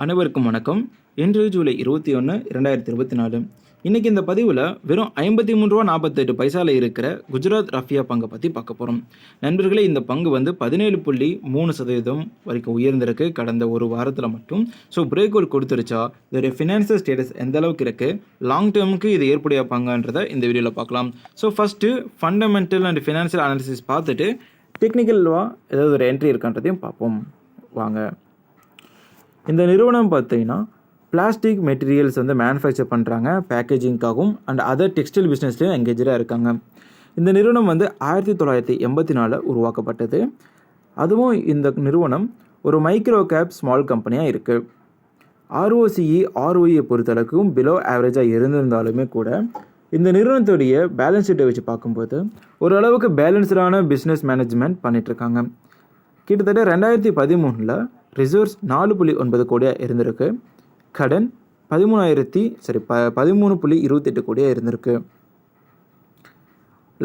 அனைவருக்கும் வணக்கம். இன்று ஜூலை இருபத்தி ஒன்று இரண்டாயிரத்தி இருபத்தி நாலு. இன்றைக்கி இந்த பதிவில் வெறும் ஐம்பத்தி மூணு ரூபா நாற்பத்தெட்டு பைசாவில் இருக்கிற குஜராத் ரஃபியா பங்கை பற்றி பார்க்க போகிறோம் நண்பர்களே இந்த பங்கு வந்து பதினேழு புள்ளி மூணு சதவீதம் வரைக்கும் உயர்ந்திருக்கு. கடந்த ஒரு வாரத்தில் மட்டும். ஸோ பிரேக் அவுட் கொடுத்துருச்சா? இதோடைய ஃபினான்சியல் ஸ்டேட்டஸ் எந்த அளவுக்கு இருக்குது லாங் டேர்முக்கு இது ஏற்புடைய பங்குன்றதை இந்த வீடியோவில் பார்க்கலாம். So first fundamental and financial analysis பார்த்துட்டு டெக்னிக்கல்வா ஏதாவது ஒரு என்ட்ரி இருக்கான்றதையும் பார்ப்போம். வாங்க. இந்த நிறுவனம் பார்த்தீங்கன்னா பிளாஸ்டிக் மெட்டீரியல்ஸ் வந்து மேனுஃபேக்சர் பண்ணுறாங்க பேக்கேஜிங்காகவும் அண்ட் அதர் டெக்ஸ்டைல் பிஸ்னஸ்லேயும் எங்கேஜராக இருக்காங்க. இந்த நிறுவனம் வந்து ஆயிரத்தி தொள்ளாயிரத்தி எண்பத்தி நாலில் உருவாக்கப்பட்டது. அதுவும் இந்த நிறுவனம் ஒரு மைக்ரோ கேப் ஸ்மால் கம்பெனியாக இருக்குது ஆர்ஓசிஇ ஆர்ஓஇயை பொறுத்தளவுக்கும் பிலோ ஆவரேஜாக இருந்திருந்தாலுமே கூட இந்த நிறுவனத்துடைய பேலன்ஸ் ஷீட்டை வச்சு பார்க்கும்போது ஓரளவுக்கு பேலன்ஸ்டான பிஸ்னஸ் மேனேஜ்மெண்ட் பண்ணிகிட்ருக்காங்க கிட்டத்தட்ட ரெண்டாயிரத்தி பதிமூணில் ரிசர்வ்ஸ் நாலு புள்ளி ஒன்பது கோடியாக இருந்திருக்கு. கடன் பதிமூணாயிரத்தி சரி ப பதிமூணு புள்ளி இருபத்தெட்டு கோடியாக இருந்திருக்கு.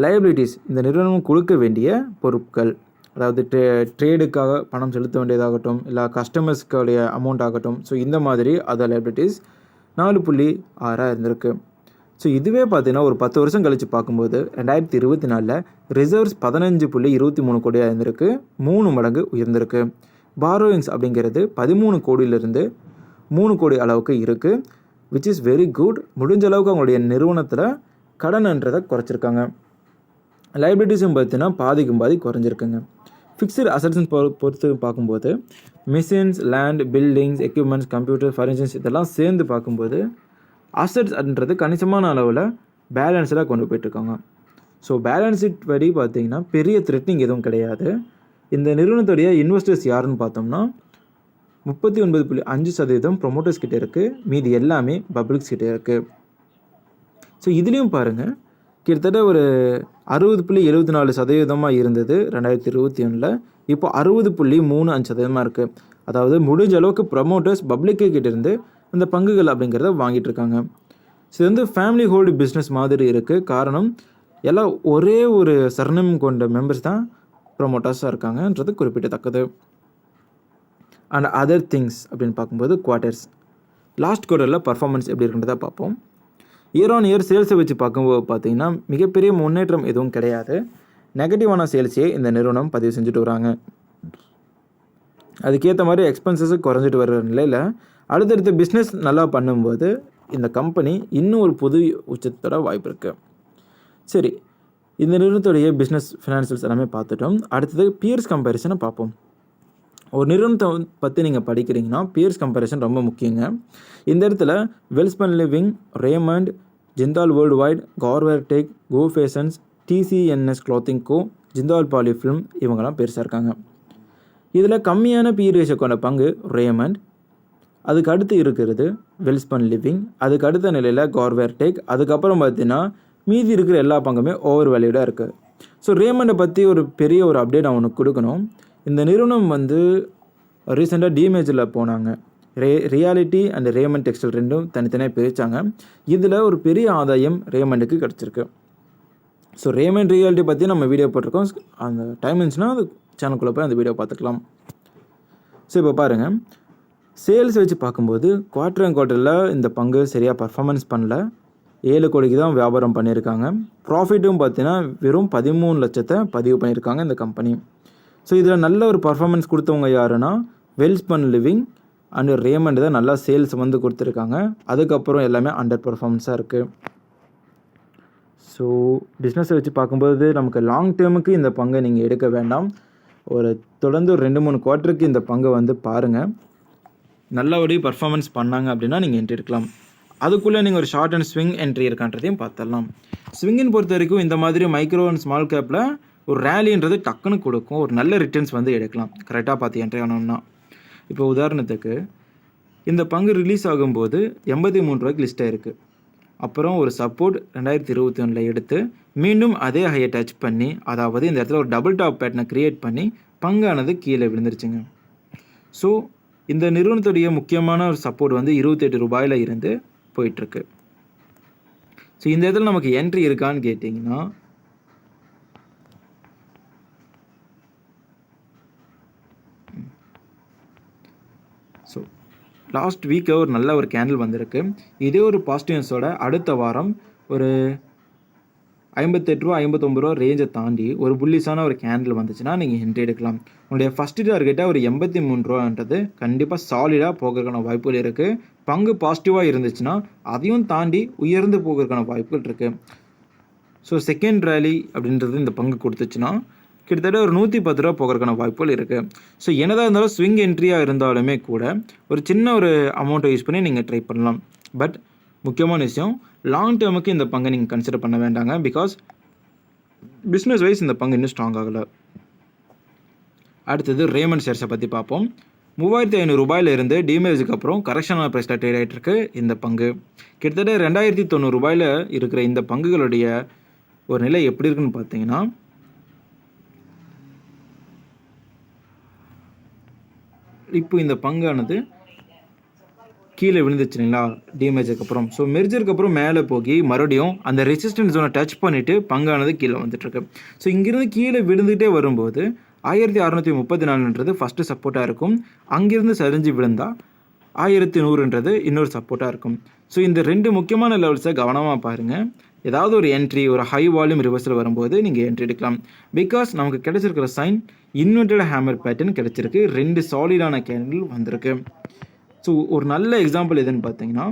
லைபிலிட்டிஸ் இந்த நிறுவனம் கொடுக்க வேண்டிய பொருட்கள் அதாவது ட்ரே ட்ரேடுக்காக பணம் செலுத்த வேண்டியதாகட்டும் இல்லை கஸ்டமர்ஸ்க்குடைய அமௌண்ட் ஆகட்டும் ஸோ இந்த மாதிரி அதர் லைபிலிட்டிஸ் நாலு புள்ளி ஆறாக இருந்திருக்கு. ஸோ இதுவே பார்த்தீங்கன்னா ஒரு பத்து வருஷம் கழித்து பார்க்கும்போது ரெண்டாயிரத்தி இருபத்தி நாலில் ரிசர்வ்ஸ் பதினஞ்சு புள்ளி இருபத்தி மூணு கோடியாக இருந்திருக்கு. மூணு மடங்கு உயர்ந்திருக்கு. பாரோயிங்ஸ் அப்படிங்கிறது பதிமூணு கோடியிலிருந்து மூணு கோடி அளவுக்கு இருக்குது விச் இஸ் வெரி குட் முடிஞ்ச அளவுக்கு அவங்களுடைய நிறுவனத்தில் கடன்ன்றதை குறைச்சிருக்காங்க. லைபிலிட்டிஸும் பார்த்தீங்கன்னா பாதிக்கும் பாதி குறைஞ்சிருக்குங்க. ஃபிக்ஸ்டு அசட்ஸ் பொறு பொறுத்து பார்க்கும்போது machines land buildings equipments computer furnitures இதெல்லாம் சேர்ந்து பார்க்கும்போது அசட்ஸ் அப்படின்றது கணிசமான அளவில் பேலன்ஸ்டாக கொண்டு போயிட்டுருக்காங்க ஸோ பேலன்ஸ் ஷீட் படி பார்த்தீங்கன்னா பெரிய த்ரெட்னிங் எதுவும் கிடையாது. இந்த நிறுவனத்துடைய இன்வெஸ்டர்ஸ் யாருன்னு பார்த்தோம்னா முப்பத்தி ஒன்பது புள்ளி அஞ்சு சதவீதம் ப்ரொமோட்டர்ஸ் கிட்டே இருக்குது மீதி எல்லாமே பப்ளிக்ஸ் கிட்டே இருக்குது ஸோ இதுலேயும் பாருங்கள் கிட்டத்தட்ட ஒரு அறுபது புள்ளி எழுபத்தி நாலு சதவீதமாக இருந்தது ரெண்டாயிரத்தி இருபத்தி ஒன்றில் இப்போ அறுபது புள்ளி மூணு அஞ்சு சதவீதமாக இருக்குது அதாவது முடிஞ்ச அளவுக்கு ப்ரமோட்டர்ஸ் பப்ளிக்கு கிட்டேருந்து அந்த பங்குகள் அப்படிங்கிறத வாங்கிட்டு இருக்காங்க. ஸோ இது வந்து ஃபேமிலி ஹோல்டு பிஸ்னஸ் மாதிரி இருக்குது காரணம் எல்லாம் ஒரே ஒரு சரணம் கொண்ட மெம்பர்ஸ் தான் ப்ரொமோட்டர்ஸாக இருக்காங்கன்றது குறிப்பிடத்தக்கது. அண்ட் அதர் திங்ஸ் அப்படின்னு பார்க்கும்போது குவார்ட்டர்ஸ் லாஸ்ட் குவார்ட்டரில் பர்ஃபார்மன்ஸ் எப்படி இருக்குன்றதை பார்ப்போம். இயர் ஆன் இயர் சேல்ஸை வச்சு பார்க்கும்போது பார்த்தீங்கன்னா மிகப்பெரிய முன்னேற்றம் எதுவும் கிடையாது. நெகட்டிவான சேல்ஸையே இந்த நிறுவனம் பதிவு செஞ்சுட்டு வராங்க. அதுக்கேற்ற மாதிரி எக்ஸ்பென்சஸ் குறைஞ்சிட்டு வர்ற நிலையில் அடுத்தடுத்த பிஸ்னஸ் நல்லா பண்ணும்போது இந்த கம்பெனி இன்னும் ஒரு புது உச்சத்தோட வாய்ப்பு இருக்குது சரி இந்த நிறுவனத்துடைய பிஸ்னஸ் ஃபினான்சியல்ஸ் எல்லாமே பார்த்துட்டோம். அடுத்தது பியர்ஸ் கம்பேரிசனை பார்ப்போம். ஒரு நிறுவனத்தை பற்றி நீங்கள் படிக்கிறீங்கன்னா பியர்ஸ் கம்பேரிசன் ரொம்ப முக்கியங்க. இந்த இடத்துல Welspun Living Raymond Jindal Worldwide Garware Tech Go Fashions TCNS Clothing Co Jindal Poly Film இவங்கெல்லாம் பெருசாக இருக்காங்க. இதில் கம்மியான பி ரேஷியோ கொண்ட பங்கு ரேமண்ட் அதுக்கு அடுத்து இருக்கிறது வெல்ஸ்பன் லிவிங் அதுக்கு அடுத்த நிலையில் கார்வேர் டெக் அதுக்கப்புறம் பார்த்தீங்கன்னா மீதி இருக்கிற எல்லா பங்குமே ஓவர் வேல்யூடாக இருக்குது ஸோ ரேமண்டை பற்றி ஒரு பெரிய ஒரு அப்டேட் அவனுக்கு கொடுக்கணும். இந்த நிறுவனம் வந்து ரீசெண்டாக டிமேஜில் போனாங்க. Ray Realty and Raymond textile ரெண்டும் தனித்தனியாக பிரித்தாங்க இதில் ஒரு பெரிய ஆதாயம் ரேமண்டுக்கு கிடச்சிருக்கு. ஸோ ரேமண்ட் ரியாலிட்டி பற்றி நம்ம வீடியோ போட்டிருக்கோம். அந்த டைம் இருந்துச்சுன்னா அது சேனலுக்குள்ளே போய் அந்த வீடியோ பார்த்துக்கலாம். ஸோ இப்போ பாருங்கள் சேல்ஸ் வச்சு பார்க்கும்போது குவார்டர் அண்ட் குவார்ட்டரில் இந்த பங்கு சரியாக பர்ஃபார்மன்ஸ் பண்ணல. ஏழு கோடிக்கு தான் வியாபாரம் பண்ணியிருக்காங்க. ப்ராஃபிட்டும் பார்த்தீங்கன்னா வெறும் பதிமூணு லட்சத்தை பதிவு பண்ணியிருக்காங்க இந்த கம்பெனி ஸோ இதில் நல்ல ஒரு பர்ஃபார்மன்ஸ் கொடுத்தவங்க யாருன்னா வெல்ஸ்பன் லிவிங் அண்டு ரேமண்ட் தான் நல்லா சேல்ஸ் வந்து கொடுத்துருக்காங்க. அதுக்கப்புறம் எல்லாமே அண்டர் பர்ஃபார்மன்ஸாக இருக்குது ஸோ பிஸ்னஸை வச்சு பார்க்கும்போது நமக்கு லாங் டேர்முக்கு இந்த பங்கை நீங்கள் எடுக்க வேண்டாம். ஒரு தொடர்ந்து ஒரு ரெண்டு மூணு குவார்ட்டருக்கு இந்த பங்கை வந்து பாருங்கள் நல்லபடி பர்ஃபார்மன்ஸ் பண்ணாங்க அப்படின்னா நீங்கள் என்ட்ரி எடுக்கலாம். அதுக்குள்ளே நீங்கள் ஒரு ஷார்ட் அண்ட் ஸ்விங் என்ட்ரி இருக்கான்றதையும் பார்த்துடலாம். ஸ்விங்கின் பொறுத்த வரைக்கும் இந்த மாதிரி மைக்ரோ அண்ட் ஸ்மால் கேப்பில் ஒரு ரேலின்றது டக்குன்னு கொடுக்கும். ஒரு நல்ல ரிட்டர்ன்ஸ் வந்து எடுக்கலாம். கரெக்டாக பார்த்து என்ட்ரி ஆனோம்னா. இப்போ உதாரணத்துக்கு இந்த பங்கு ரிலீஸ் ஆகும்போது எண்பத்தி மூணு ரூபாய்க்கு லிஸ்ட் ஆயிருக்கு. அப்புறம் ஒரு சப்போர்ட் ரெண்டாயிரத்தி இருபத்தி ஒன்றில் எடுத்து மீண்டும் அதே ஹையை டச் பண்ணி அதாவது இந்த இடத்துல ஒரு டபுள் டாப் பேட்டனை கிரியேட் பண்ணி பங்கானது கீழே விழுந்துருச்சுங்க. ஸோ இந்த நிறுவனத்துடைய முக்கியமான ஒரு சப்போர்ட் வந்து இருபத்தெட்டு ரூபாயில் இருந்து போயிட்டுருக்கு. ஸோ இந்த இடத்துல நமக்கு என்ட்ரி இருக்கான்னு கேட்டிங்கன்னா ஸோ லாஸ்ட் வீக்கில் ஒரு நல்ல ஒரு கேண்டில் வந்திருக்கு. இதே ஒரு பாசிட்டிவ்ஸோட அடுத்த வாரம் ஒரு ஐம்பத்தெட்டு ரூபா ஐம்பத்தொம்பது ரூபா ரேஞ்சை தாண்டி ஒரு புல்லிஸான ஒரு கேண்டில் வந்துச்சுன்னா நீங்கள் என்ட்ரி எடுக்கலாம். உங்களுடைய ஃபஸ்ட்டு டார்கெட்டாக ஒரு எண்பத்தி மூணு ரூபான்றது கண்டிப்பாக சாலிடாக போகிறதுக்கான வாய்ப்புகள் இருக்குது பங்கு பாசிட்டிவாக இருந்துச்சுன்னா அதையும் தாண்டி உயர்ந்து போகிறதுக்கான வாய்ப்புகள் இருக்குது ஸோ செகண்ட் ரேலி அப்படின்றது இந்த பங்கு கொடுத்துச்சுன்னா கிட்டத்தட்ட ஒரு நூற்றி பத்து ரூபா போகிறதுக்கான வாய்ப்புகள் இருக்குது ஸோ என்னதாக இருந்தாலும் ஸ்விங் என்ட்ரியாக இருந்தாலுமே கூட ஒரு சின்ன ஒரு அமௌண்ட்டை யூஸ் பண்ணி நீங்கள் ட்ரை பண்ணலாம். பட் முக்கியமான விஷயம் லாங் டேர்முக்கு இந்த பங்கை நீங்கள் கன்சிடர் பண்ண வேண்டாங்க பிகாஸ் பிஸ்னஸ் வைஸ் இந்த பங்கு இன்னும் ஸ்ட்ராங் ஆகலை. அடுத்தது ரேமன் ஷேர்ஸை பற்றி பார்ப்போம். மூவாயிரத்தி ஐநூறு ரூபாயிலிருந்து டிமேஜுக்கு அப்புறம் கரெக்ஷனான ப்ரைஸில் ட்ரேட் ஆகிட்டுருக்கு இந்த பங்கு. கிட்டத்தட்ட ரெண்டாயிரத்தி தொண்ணூறு ரூபாயில் இருக்கிற இந்த பங்குகளுடைய ஒரு நிலை எப்படி இருக்குன்னு பார்த்தீங்கன்னா இப்போ இந்த பங்கானது கீழே விழுந்துச்சுங்களா டேமேஜுக்கு அப்புறம். ஸோ மெர்ஜருக்கு அப்புறம் மேலே போய் மறுபடியும் அந்த ரெசிஸ்டன்ஸ் ஜோனை டச் பண்ணிவிட்டு பங்கானது கீழே வந்துட்டுருக்கு. ஸோ இங்கேருந்து கீழே விழுந்துகிட்டே வரும்போது ஆயிரத்தி அறநூற்றி முப்பத்தி நாலுன்றது ஃபஸ்ட்டு சப்போர்ட்டாக இருக்கும். அங்கேருந்து சரிஞ்சு விழுந்தால் ஆயிரத்தி நூறுன்றது இன்னொரு சப்போர்ட்டாக இருக்கும். ஸோ இந்த ரெண்டு முக்கியமான லெவல்ஸை கவனமாக பாருங்கள் ஏதாவது ஒரு என்ட்ரி ஒரு ஹை வால்யூம் ரிவர்ஸில் வரும்போது நீங்கள் என்ட்ரி எடுக்கலாம். பிகாஸ் நமக்கு கிடைச்சிருக்கிற சைன் இன்வெர்டட் ஹேமர் பேட்டர்ன் கிடைச்சிருக்கு. ரெண்டு சாலிடான கேண்டில் வந்திருக்கு. ஸோ ஒரு நல்ல எக்ஸாம்பிள் எதுன்னு பார்த்தீங்கன்னா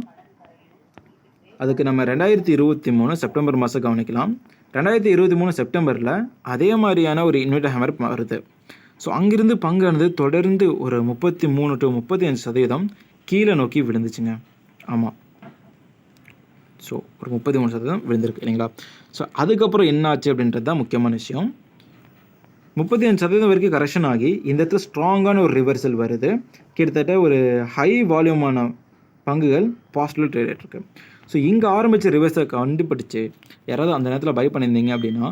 அதுக்கு நம்ம ரெண்டாயிரத்தி இருபத்தி மூணு செப்டம்பர் மாதம் கவனிக்கலாம். ரெண்டாயிரத்தி இருபத்தி மூணு செப்டம்பரில் அதே மாதிரியான ஒரு இன்வெர்டர் ஹேமர் வருது. ஸோ அங்கிருந்து பங்கானது தொடர்ந்து ஒரு முப்பத்தி மூணு டு முப்பத்தி அஞ்சு சதவீதம் கீழே நோக்கி விழுந்துச்சுங்க. ஆமாம் ஸோ ஒரு முப்பத்தி மூணு சதவீதம் விழுந்திருக்கு இல்லைங்களா? ஸோ அதுக்கப்புறம் என்ன ஆச்சு அப்படின்றது தான் முக்கியமான விஷயம். முப்பத்தி அஞ்சு சதவீதம் வரைக்கும் கரெக்ஷன் ஆகி இந்த இடத்துல ஸ்ட்ராங்கான ஒரு ரிவர்சல் வருது. கிட்டத்தட்ட ஒரு ஹை வால்யூமான பங்குகள் பாசிட்டிவ் ட்ரேட் ஆகிட்டுருக்கு ஸோ இங்கே ஆரம்பித்த ரிவர்ஸை கண்டுபிடிச்சு யாராவது அந்த நேரத்தில் பை பண்ணியிருந்தீங்க அப்படின்னா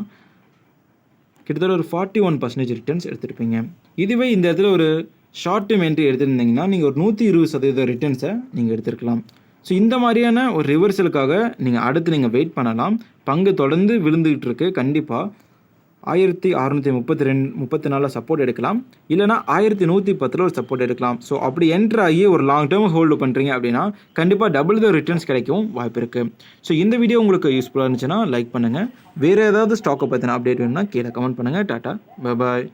கிட்டத்தட்ட ஒரு ஃபார்ட்டி ஒன் பர்சன்டேஜ் ரிட்டர்ன்ஸ் எடுத்திருப்பீங்க. இதுவே இந்த இடத்துல ஒரு ஷார்ட் டேர்ம் என்ட்ரி எடுத்திருந்தீங்கன்னா நீங்கள் ஒரு நூற்றி இருபது சதவீத ரிட்டர்ன்ஸை நீங்கள் எடுத்திருக்கலாம். ஸோ இந்த மாதிரியான ஒரு ரிவர்சலுக்காக நீங்கள் அடுத்து நீங்கள் வெயிட் பண்ணலாம். பங்கு தொடர்ந்து விழுந்துகிட்டு இருக்கு கண்டிப்பாக ஆயிரத்தி அறநூற்றி முப்பத்தி ரெண்டு முப்பத்தி நாலில் சப்போர்ட் எடுக்கலாம். இல்லைனா ஆயிரத்தி நூற்றி பத்தில் ஒரு சப்போர்ட் எடுக்கலாம். ஸோ அப்படி என்ட்ரு ஆகி ஒரு லாங் டேர்ம் ஹோல்டு பண்ணுறீங்க அப்படின்னா கண்டிப்பாக டபுள் த ரிட்டர்ன்ஸ் கிடைக்கவும் வாய்ப்பு இருக்குது ஸோ இந்த வீடியோ உங்களுக்கு யூஸ்ஃபுல்லாக இருந்துச்சுன்னா லைக் பண்ணுங்கள் வேறு ஏதாவது ஸ்டாக்கை பற்றின அப்டேட் வேணும்னா கீழே கமெண்ட் பண்ணுங்கள் டாட்டா. பாய்